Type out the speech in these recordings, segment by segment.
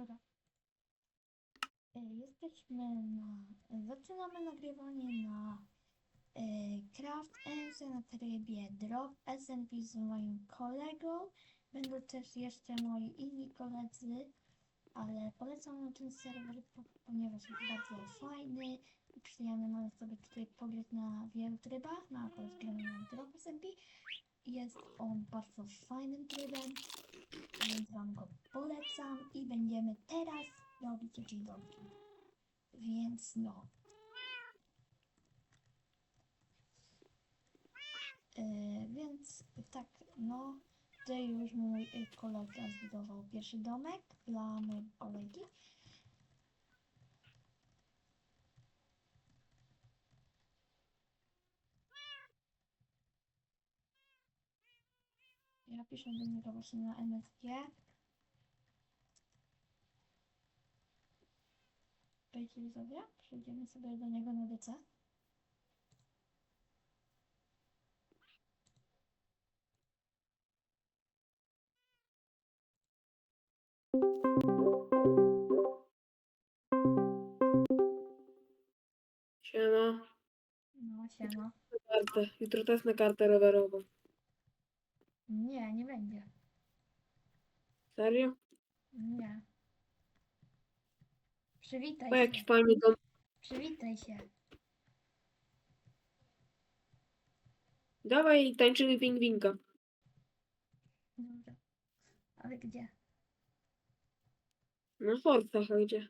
Dobra. E, Jesteśmy na. Zaczynamy nagrywanie na e, Craft Ense na trybie Drop SMP z moim kolegą. Będą też jeszcze moi inni koledzy, ale polecam na ten serwer, po- ponieważ jest bardzo fajny przyjemny. Możemy sobie tutaj pograć na wielu trybach, na akurat na Drop SMP. Jest on bardzo fajnym trybem, więc Wam go polecam i będziemy teraz robić dziwolki. Więc no. Yy, więc tak, no. Tutaj już mój kolega zbudował pierwszy domek dla mojego kolegi. Ja piszę do niego właśnie na MSG. Wejdzie widzowie, przejdziemy sobie do niego na DC. Siema. No, siema. Kartę. Jutro też na kartę rowerową. Nie, nie będzie. Serio? Nie. Przywitaj O, jaki się. fajny dom. Przywitaj się. Dawaj, tańczymy pingwinka. Dobra. Ale gdzie? Na forcach, gdzie?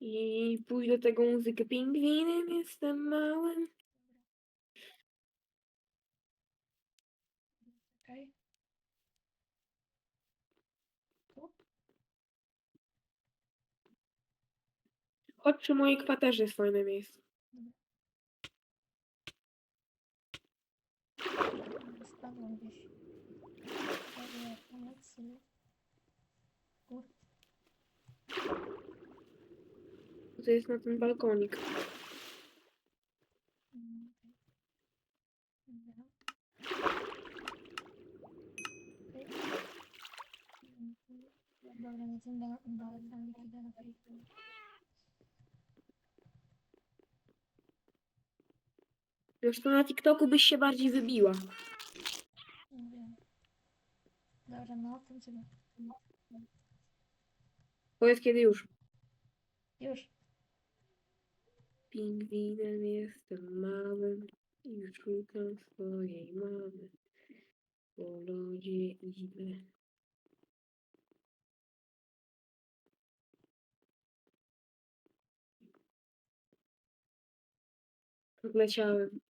I pójdę tego muzykę pingwinem, jestem małym. Czekaj. Tu? Chodź przy mojej kwaterze jest fajne miejsce. Spadłam gdzieś. Dobra, pomocy. To jest na ten balkonik. Mm, okej. Dobra. Okej. Dobra, na tym TikToku byś się bardziej wybiła. Nie wiem. Dobra, no, to sobie. Powiedz kiedy już. Już. Pingwinem jestem małym i szukam swojej mamy. Po lodzie idę. Odleciałem.